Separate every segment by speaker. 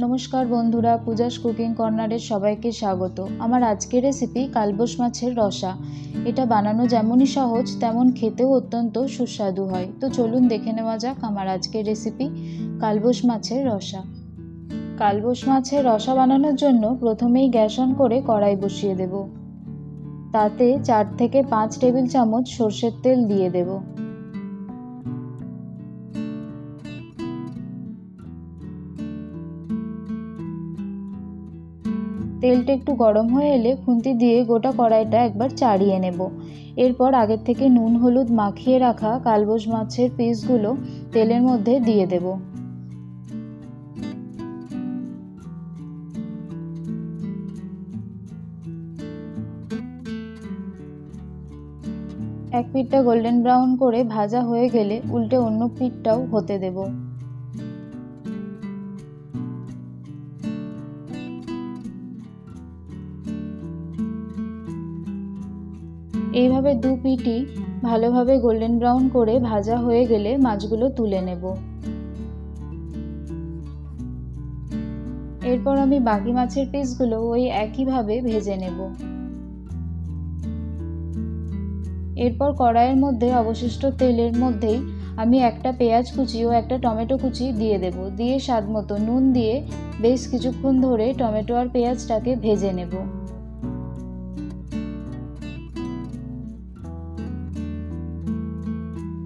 Speaker 1: নমস্কার বন্ধুরা, পূজাস কুকিং কর্নারের সবাইকে স্বাগত। আমার আজকের রেসিপি কালবোস মাছের রসা। এটা বানানো যেমনই সহজ, তেমন খেতেও অত্যন্ত সুস্বাদু হয়। তো চলুন দেখে নেওয়া যাক আমার আজকের রেসিপি কালবোস মাছের রসা। কালবোস মাছের রসা বানানোর জন্য প্রথমেই গ্যাস অন করে কড়াই বসিয়ে দেব। তাতে চার থেকে পাঁচ টেবিল চামচ সর্ষের তেল দিয়ে দেবো। তেলটা একটু গরম হয়ে এলে খুন্তি দিয়ে গোটা কড়াইটা একবার চাড়িয়ে নেব। এরপর আগের থেকে নুন, হলুদ মাখিয়ে রাখা কালবোস মাছের পিসগুলো তেলের মধ্যে দিয়ে দেব। এক পিঠটা গোল্ডেন ব্রাউন করে ভাজা হয়ে গেলে উল্টে অন্য পিঠটাও হতে দেবো। এইভাবে দু পিটি ভালোভাবে গোল্ডেন ব্রাউন করে ভাজা হয়ে গেলে মাছগুলো তুলে নেব। এরপর আমি বাকি মাছের পিসগুলো ওই একইভাবে ভেজে নেব। এরপর কড়াইয়ের মধ্যে, অবশিষ্ট তেলের মধ্যেই আমি একটা পেঁয়াজ কুচি ও একটা টমেটো কুচি দিয়ে দেব। দিয়ে স্বাদ মতো নুন দিয়ে বেশ কিছুক্ষণ ধরে টমেটো আর পেঁয়াজটাকে ভেজে নেব।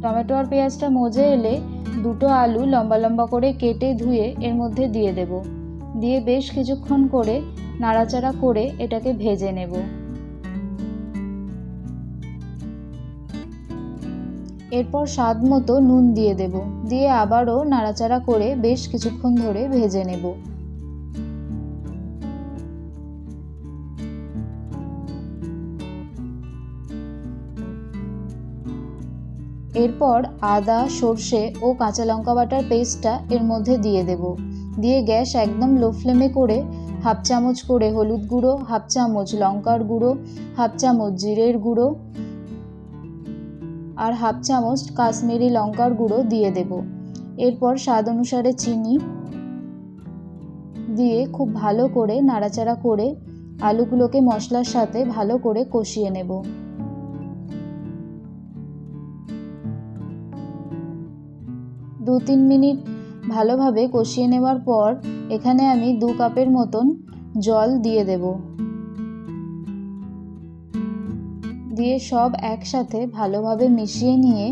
Speaker 1: টমেটো আর পেঁয়াজটা মজে এলে দুটো আলু লম্বা লম্বা করে কেটে ধুয়ে এর মধ্যে দিয়ে দেব। দিয়ে বেশ কিছুক্ষণ করে নাড়াচাড়া করে এটাকে ভেজে নেব। এরপর স্বাদ মতো নুন দিয়ে দেব। দিয়ে আবারও নাড়াচাড়া করে বেশ কিছুক্ষণ ধরে ভেজে নেব। এরপর আদা, সর্ষে ও কাঁচা লঙ্কা বাটার পেস্টটা এর মধ্যে দিয়ে দেব। দিয়ে গ্যাস একদম লো ফ্লেমে করে হাফ চামচ করে হলুদ গুঁড়ো, হাফ চামচ লঙ্কার গুঁড়ো, হাফ চামচ জিরের গুঁড়ো আর হাফ চামচ কাশ্মীরি লঙ্কার গুঁড়ো দিয়ে দেব। এরপর স্বাদ অনুসারে চিনি দিয়ে খুব ভালো করে নাড়াচাড়া করে আলুগুলোকে মশলার সাথে ভালো করে কষিয়ে নেব। দু তিন মিনিট ভালোভাবে কষিয়ে নেওয়ার পর এখানে আমি দু কাপের মতন জল দিয়ে দেব। দিয়ে সব একসাথে ভালোভাবে মিশিয়ে নিয়ে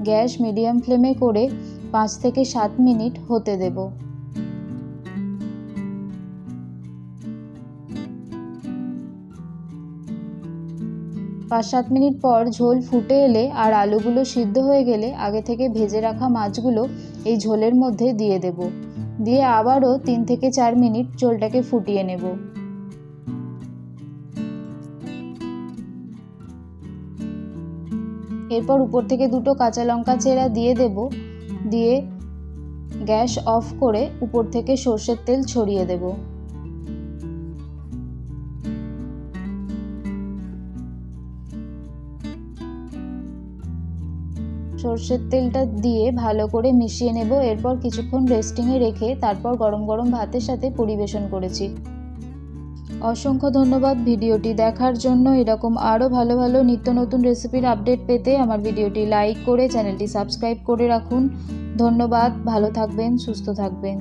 Speaker 1: গ্যাস মিডিয়াম ফ্লেমে করে পাঁচ থেকে সাত মিনিট হতে দেবো। পাঁচ সাত মিনিট পর ঝোল ফুটে এলে আর আলুগুলো সিদ্ধ হয়ে গেলে আগে থেকে ভেজে রাখা মাছগুলো এই ঝোলের মধ্যে দিয়ে দেব। দিয়ে আবারও তিন থেকে চার মিনিট ঝোলটাকে ফুটিয়ে নেব। এরপর উপর থেকে দুটো কাঁচা লঙ্কা চেরা দিয়ে দেব। দিয়ে গ্যাস অফ করে উপর থেকে সর্ষের তেল ছড়িয়ে দেবো। সর্ষের তেলটা দিয়ে ভালো করে মিশিয়ে নেব। এরপর কিছুক্ষণ রেস্টিংয়ে রেখে তারপর গরম গরম ভাতের সাথে পরিবেশন করেছি। অসংখ্য ধন্যবাদ ভিডিওটি দেখার জন্য। এরকম আরও ভালো ভালো নিত্য নতুন রেসিপির আপডেট পেতে আমার ভিডিওটি লাইক করে চ্যানেলটি সাবস্ক্রাইব করে রাখুন। ধন্যবাদ, ভালো থাকবেন, সুস্থ থাকবেন।